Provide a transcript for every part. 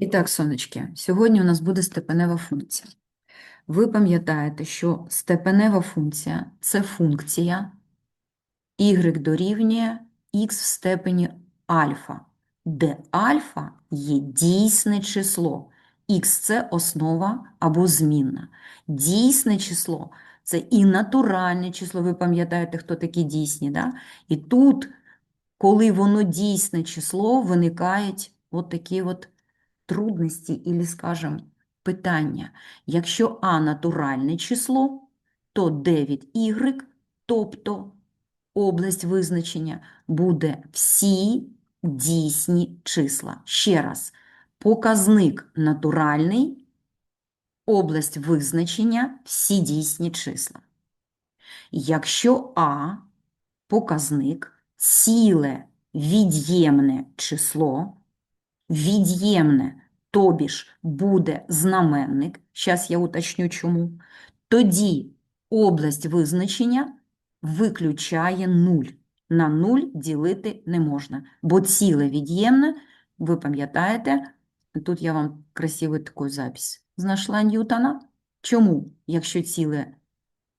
І так, сонечки, сьогодні у нас буде степенева функція. Ви пам'ятаєте, що степенева функція – це функція y дорівнює x в степені альфа, де альфа є дійсне число. Х – це основа або змінна. Дійсне число – це і натуральне число. Ви пам'ятаєте, хто такі дійсні, да? І тут, коли воно дійсне число, виникають от такі от трудності, і, скажімо, питання. Якщо А натуральне число, то 9y, тобто область визначення, буде всі дійсні числа. Ще раз, показник натуральний, область визначення – всі дійсні числа. Якщо А – показник, ціле від'ємне число, від'ємне, тобі ж буде знаменник, зараз я уточню чому, тоді область визначення виключає 0. На 0 ділити не можна, бо ціле від'ємне, ви пам'ятаєте, тут я вам красиву таку запись знайшла Ньютона. Чому, якщо ціле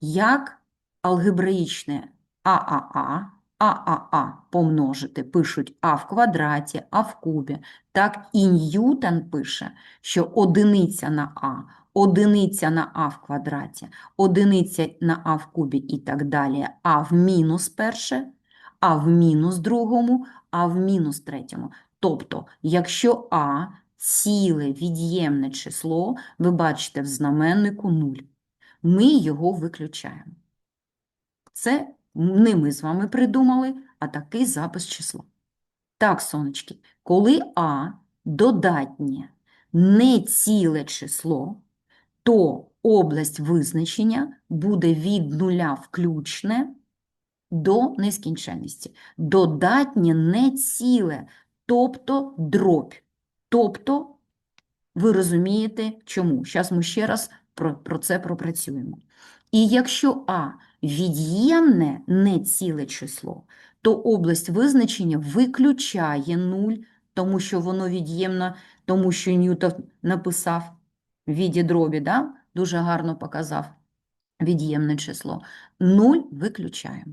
як алгебраїчне ААА, ААА помножити, пишуть А в квадраті, А в кубі, так і Ньютон пише, що одиниця на А, одиниця на А в квадраті, одиниця на А в кубі і так далі, А в мінус перше, А в мінус другому, А в мінус третьому. Тобто, якщо А ціле від'ємне число, ви бачите в знаменнику 0 ми його виключаємо. Це не ми з вами придумали, а такий запис числа. Так, сонечки, коли А додатнє не ціле число, то область визначення буде від нуля включне до нескінченності. Додатнє не ціле, тобто дробь. Тобто, ви розумієте, чому. Зараз ми ще раз про, про це пропрацюємо. І якщо А від'ємне не ціле число, то область визначення виключає 0, тому що воно від'ємне, тому що Ньютон написав в віді дробі, да? дуже гарно показав від'ємне число. 0 виключаємо.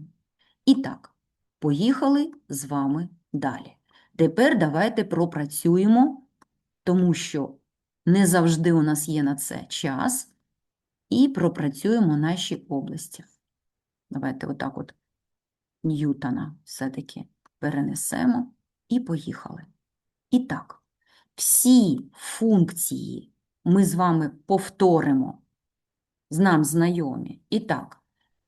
І так, поїхали з вами далі. Тепер давайте пропрацюємо, тому що не завжди у нас є на це час, і пропрацюємо наші області. Давайте отак от Ньютона все-таки перенесемо і поїхали. І так, всі функції ми з вами повторимо, з нам знайомі. І так,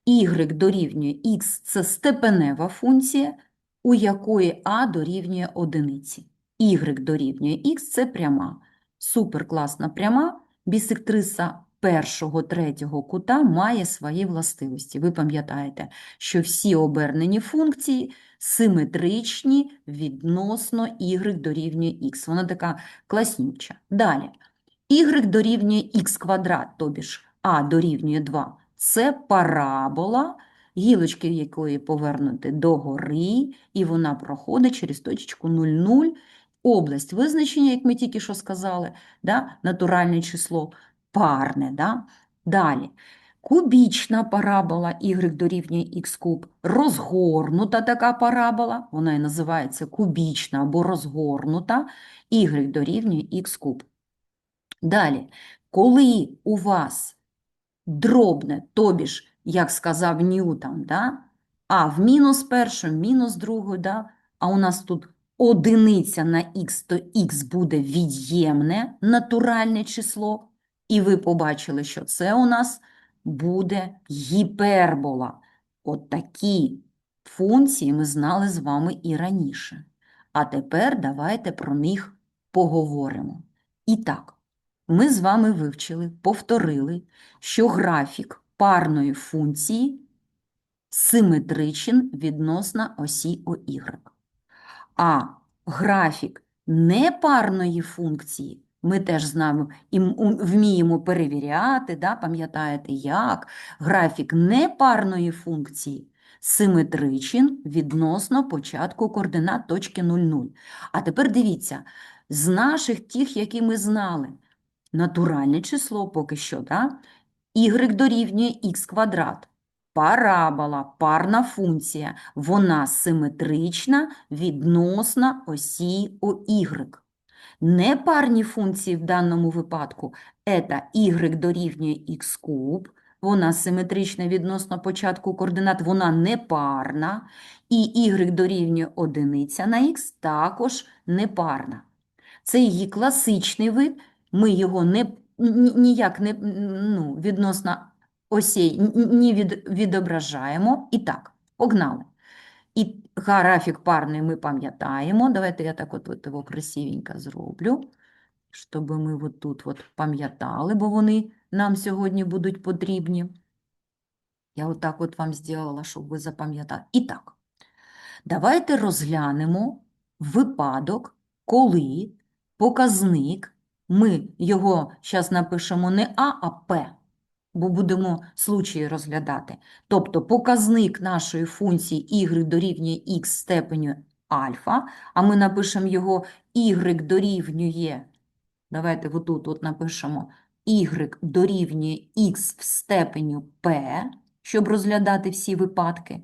y дорівнює x – це степенева функція, у якої а дорівнює одиниці. y дорівнює x – це пряма. Суперкласна пряма, бісектриса першого, третього кута має свої властивості. Ви пам'ятаєте, що всі обернені функції симетричні відносно y дорівнює x. Вона така класнюча. Далі. y дорівнює x квадрат, тобі ж а дорівнює 2. Це парабола, гілочки якої повернуті догори, і вона проходить через точку 0,0. Область визначення, як ми тільки що сказали, да? натуральне число парне. Да? Далі. Кубічна парабола y дорівнює х куб, розгорнута така парабола, вона і називається кубічна або розгорнута, y дорівнює х куб. Далі, коли у вас дробне, тобі ж, як сказав Ньютон, да? а в мінус першу, мінус другу, да? а у нас тут одиниця на х, то х буде від'ємне натуральне число, і ви побачили, що це у нас буде гіпербола. От такі функції ми знали з вами і раніше. А тепер давайте про них поговоримо. І так, ми з вами вивчили, повторили, що графік парної функції симетричен відносно осі ОY. А графік непарної функції ми теж знаємо і вміємо перевіряти, да, пам'ятаєте, як графік непарної функції симетричен відносно початку координат точки 0,0. А тепер дивіться, з наших тих, які ми знали, натуральне число поки що, да? y дорівнює х квадрат. Парабола, парна функція, вона симетрична відносно осі ОY. Непарні функції в даному випадку это y дорівнює х куб, вона симетрична відносно початку координат, вона непарна, і y дорівнює одиниця на х також непарна. Це її класичний вид, ми його не, ніяк не ну, відносно осей не від, відображаємо. І так, погнали. І графік парний ми пам'ятаємо. Давайте я так от, от його красивенько зроблю, щоб ми от тут от пам'ятали, бо вони нам сьогодні будуть потрібні. Я отак от вам зробила, щоб ви запам'ятали. І так, давайте розглянемо випадок, коли показник, ми його зараз напишемо не А, а П, бо будемо случаї розглядати. Тобто показник нашої функції y дорівнює х степеню альфа, а ми напишемо його y дорівнює, давайте отут от напишемо y дорівнює х в степеню p, щоб розглядати всі випадки.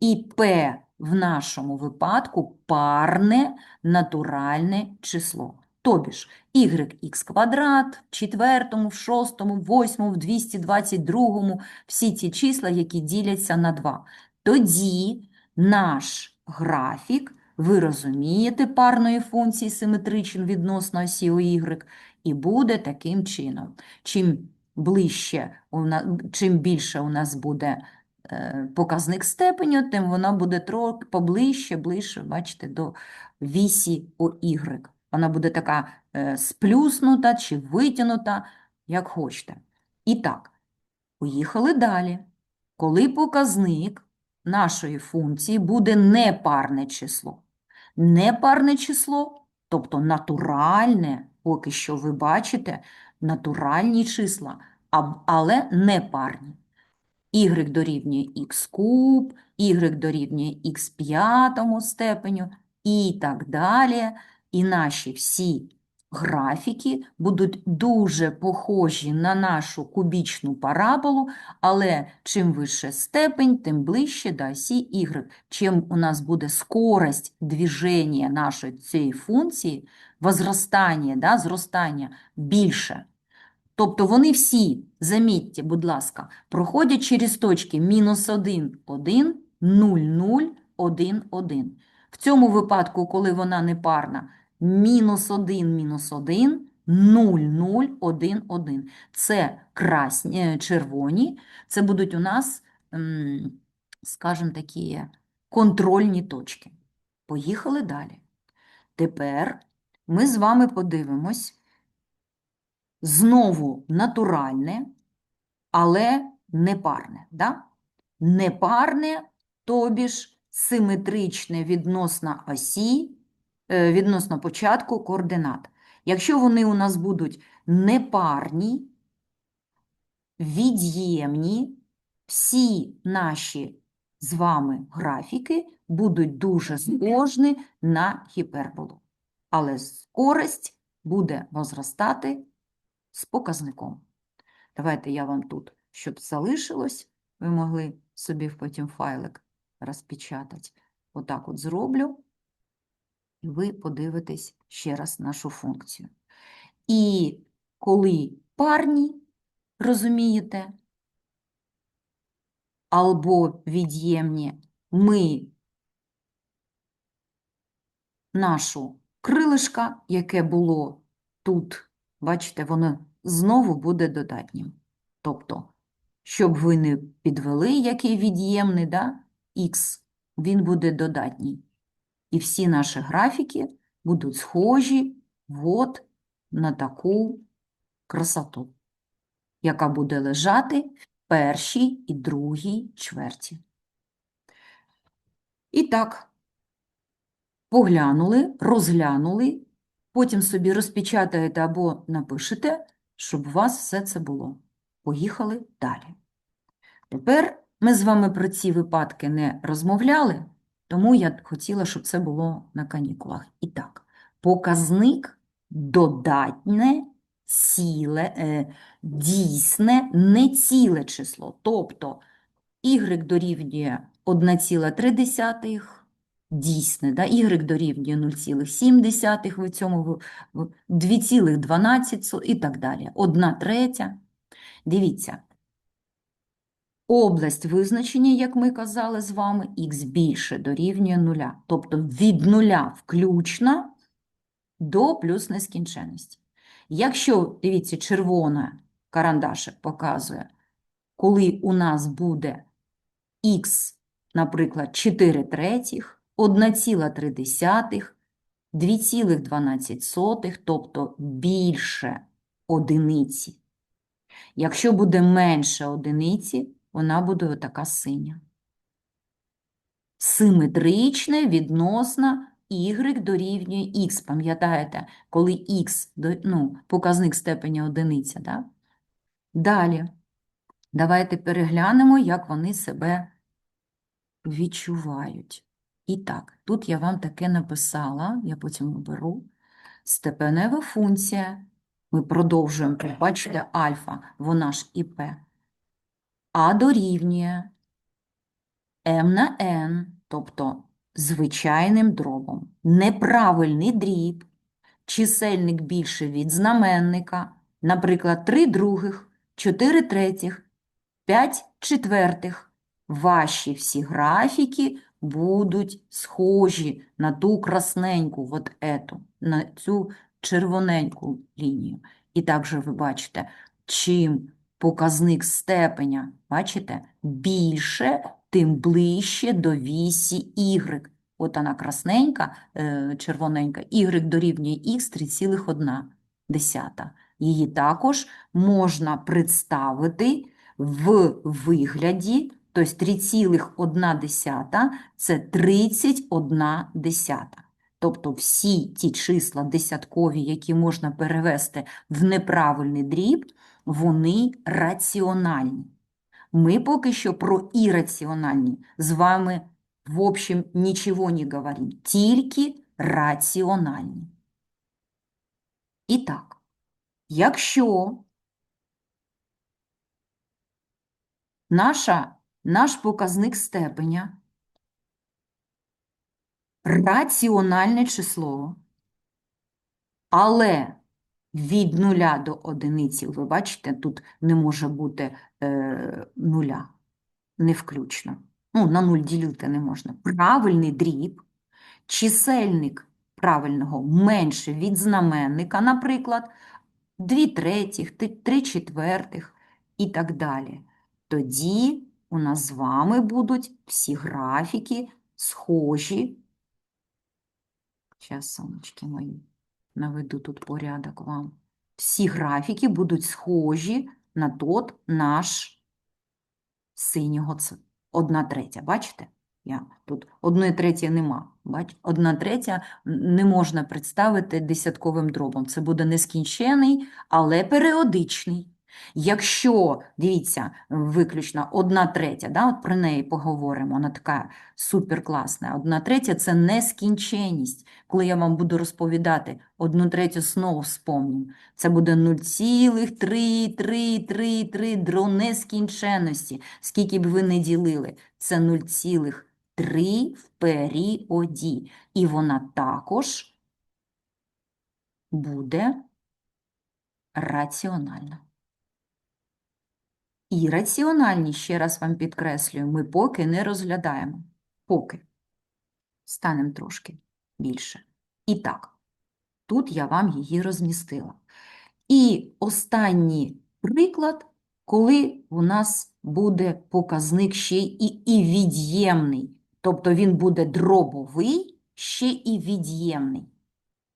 І p в нашому випадку парне натуральне число. Тобі ж yx квадрат в четвертому, в шостому, в восьмому, в 222, всі ці числа, які діляться на 2. Тоді наш графік, ви розумієте, парної функції симетричен відносно осі y, і буде таким чином. Чим ближче, у чим більше у нас буде е, показник степеню, тим вона буде трохи поближче, ближче, бачите, до вісі ОY. Вона буде така е, сплюснута чи витягнута, як хочете. І так, поїхали далі. Коли показник нашої функції буде непарне число. Непарне число, тобто натуральне, поки що ви бачите, натуральні числа, але непарні y дорівнює х куб, y дорівнює х п'ятому степеню і так далі. І наші всі графіки будуть дуже похожі на нашу кубічну параболу, але чим вище степень, тим ближче до осі y. Чим у нас буде скорость движення нашої цієї функції, возростання, да, зростання більше. Тобто вони всі, замітьте, будь ласка, проходять через точки мінус 1, 1, 0, 0, 1, 1. В цьому випадку, коли вона непарна, мінус 1, мінус 1, 0, 0, 1, 1. Це красні, е, червоні, це будуть у нас, скажімо, такі контрольні точки. Поїхали далі. Тепер ми з вами подивимось, знову натуральне, але непарне. Да? Непарне, тобі ж симетричне відносно осі, відносно початку координат. Якщо вони у нас будуть непарні, від'ємні, всі наші з вами графіки будуть дуже схожі на гіперболу. Але скорость буде возростати з показником. Давайте я вам тут, щоб залишилось, ви могли собі потім файлик розпечатати. Отак от зроблю, ви подивитесь ще раз нашу функцію. І коли парні, розумієте, або від'ємні, ми нашу крилишка, яке було тут, бачите, воно знову буде додатнім. Тобто, щоб ви не підвели, який від'ємний, да, х, він буде додатній. І всі наші графіки будуть схожі от на таку красоту, яка буде лежати в першій і другій чверті. І так, поглянули, розглянули, потім собі розпечатаєте або напишете, щоб у вас все це було. Поїхали далі. Тепер Ми з вами про ці випадки не розмовляли, тому я хотіла, щоб це було на канікулах. І так, показник додатне, ціле, е, дійсне, не ціле число. Тобто y дорівнює 1,3, дійсне, да? y дорівнює 0,7 в цьому в- в- 2,12 і так далі. 1 третя. Дивіться, область визначення, як ми казали з вами, х більше дорівнює нуля. Тобто від нуля включно до плюс нескінченності. Якщо, дивіться, червона карандашик показує, коли у нас буде х, наприклад, 4 третіх, 1,3, 2,12, тобто більше одиниці. Якщо буде менше одиниці, вона буде отака синя. Симетричне відносно y дорівнює х. Пам'ятаєте, коли х, ну, показник степені одиниця, да? Далі. Давайте переглянемо, як вони себе відчувають. І так, тут я вам таке написала, я потім оберу. Степенева функція. Ми продовжуємо, бачите, альфа, вона ж і П. А дорівнює m на n, тобто звичайним дробом. Неправильний дріб, чисельник більше від знаменника, наприклад, 3 других, 4 третіх, 5 четвертих. Ваші всі графіки будуть схожі на ту красненьку, от ету, на цю червоненьку лінію. І також ви бачите, чим показник степеня, бачите, більше, тим ближче до вісі y. От вона красненька, е, червоненька, y дорівнює х 3,1. Її також можна представити в вигляді, тобто 3,1 – це 31 десята. Тобто всі ті числа десяткові, які можна перевести в неправильний дріб, вони раціональні. Ми поки що про ірраціональні з вами, в общем, нічого не говоримо, тільки раціональні. І так, якщо наша, наш показник степеня раціональне число, але від нуля до одиниці, ви бачите, тут не може бути е, нуля, не включно. Ну, на нуль ділити не можна. Правильний дріб, чисельник правильного менше від знаменника, наприклад, 2 третіх, 3 четвертих і так далі. Тоді у нас з вами будуть всі графіки схожі. Зараз, сонечки мої, наведу тут порядок вам. Всі графіки будуть схожі на тот наш синього одна третя. Бачите? Я тут одної третє нема. Бач? Одна третя не можна представити десятковим дробом. Це буде нескінчений, але періодичний. Якщо, дивіться, виключно одна третя, да, от про неї поговоримо, вона така суперкласна. Одна третя – це нескінченність. Коли я вам буду розповідати одну третю знову вспомнім. Це буде 0,333 до нескінченності. Скільки б ви не ділили, це 0,3 в періоді. І вона також буде раціональна. І раціональні, ще раз вам підкреслюю, ми поки не розглядаємо. Поки. Станемо трошки більше. І так, тут я вам її розмістила. І останній приклад, коли у нас буде показник ще і, і від'ємний. Тобто він буде дробовий, ще і від'ємний.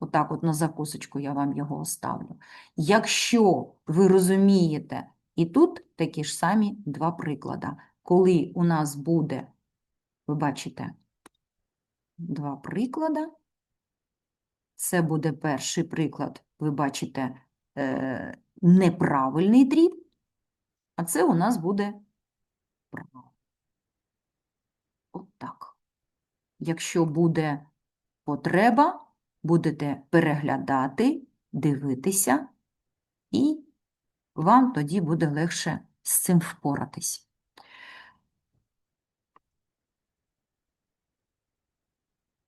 Отак от на закусочку я вам його оставлю. Якщо ви розумієте, і тут такі ж самі два приклади. Коли у нас буде, ви бачите, два приклади. Це буде перший приклад, ви бачите, е, неправильний дріб, а це у нас буде правильний. отак. Якщо буде потреба, будете переглядати, дивитися, і вам тоді буде легше з цим впоратись.